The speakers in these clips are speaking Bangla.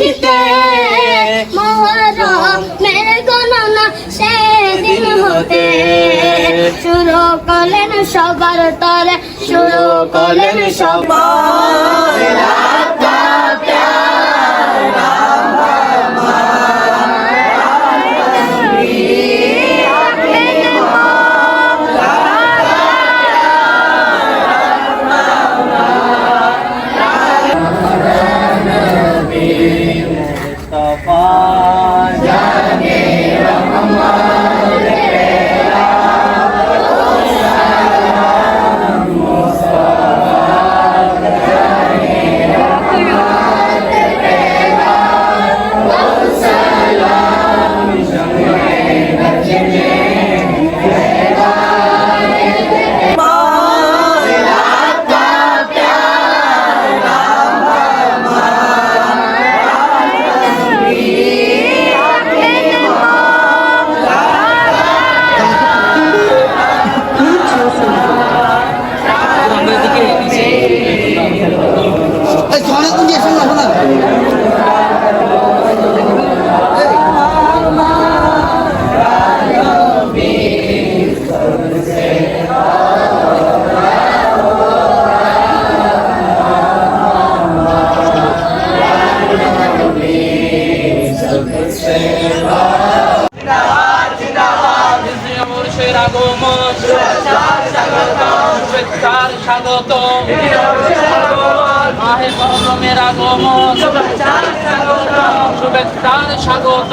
তিথিতে মহরমের গণনা সেদিন হতে শুরু করলেন সবার তরে শুরু করলেন সবার এই মুর্শের আগমন। শুভেচ্ছার স্বাগত মাহে মহরমের আগমন। শুভেচ্ছার স্বাগত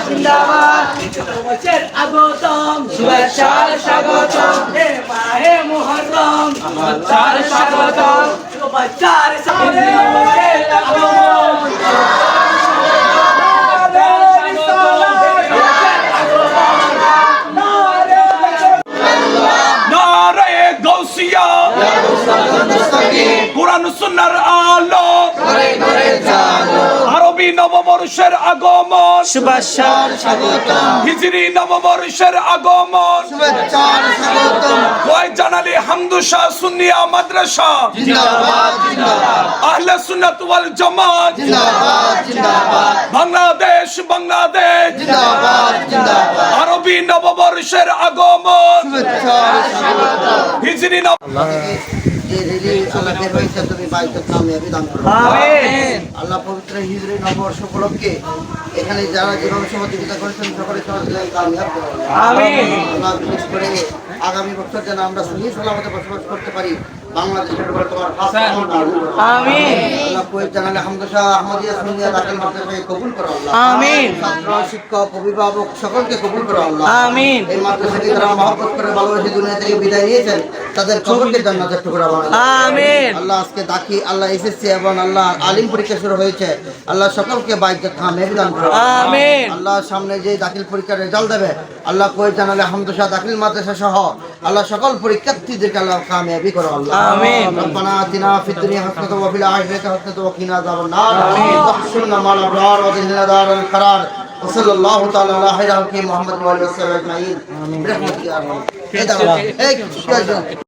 জিন্দাবাদ বছর আগতম শুভেচ্ছার স্বাগতম হে মাহে মুহররম শুভেচ্ছার স্বাগতম শুভেচ্ছার স্বাগতম নববর্ষের আগমন। শুভেচ্ছার স্বাগতম। হিজরি নববর্ষের আগমন। শুভেচ্ছার স্বাগতম। কয় জানালি হামদুশা সুন্নিয়া মাদ্রাসা। জিন্দাবাদ জিন্দাবাদ। আহলে সুন্নাত ওয়াল জামাত। জিন্দাবাদ জিন্দাবাদ। বাংলাদেশ বাংলাদেশ। জিন্দাবাদ জিন্দাবাদ। নববর্ষের আগমন। হিজরি নব আল্লাহ পবিত্র হিজরি নববর্ষ উপলক্ষে এখানে যারা যেভাবে সহযোগিতা করেছেন সকলে সহযোগিতা কামিয়াব করো আল্লাহ বিশেষ করে আগামী বছর যেন আমরা সুন্দর সালামতে বসবাস করতে পারি বাংলাদেশের উপর তোমার করো। আল্লাহ কোয়েত জানালে হামদা শাহ আহমদিয়া সুন্নিয়া দাখিল মাদ্রাসাকে কবুল করো আল্লাহ আমিন। ছাত্র শিক্ষক অভিভাবক সকলকে কবুল করো আল্লাহ আমিন। এই মাদ্রাসাকে যারা মহব্বত করে ভালোবেসে দুনিয়া থেকে বিদায় নিয়েছেন তাদের কবরকে জান্নাতের টুকরা বানাও আমিন। আল্লাহ আজকে দাকি আল্লাহ এসএসসি এবং আল্লাহ আলিম পরীক্ষা শুরু হয়েছে আল্লাহ সকলকে বাইক খামে বিধান করো আমিন। আল্লাহ সামনে যে দাখিল পরীক্ষার রেজাল্ট দেবে আল্লাহ কই জানালে হামদুশা দাখিল মাদ্রাসা সহ আল্লাহ সকল পরীক্ষার্থীদেরকে আল্লাহ কামিয়াবি করো আল্লাহ আমিন। ربنا آتنا في الدنيا حسنة وفي الآخرة حسنة وقنا عذاب النار واحشرنا مع الأبرار وادخلنا دار القرار وصلى الله تعالى على خير خلقه محمد وعلى اله وصحبه اجمعين برحمتك يا ارحم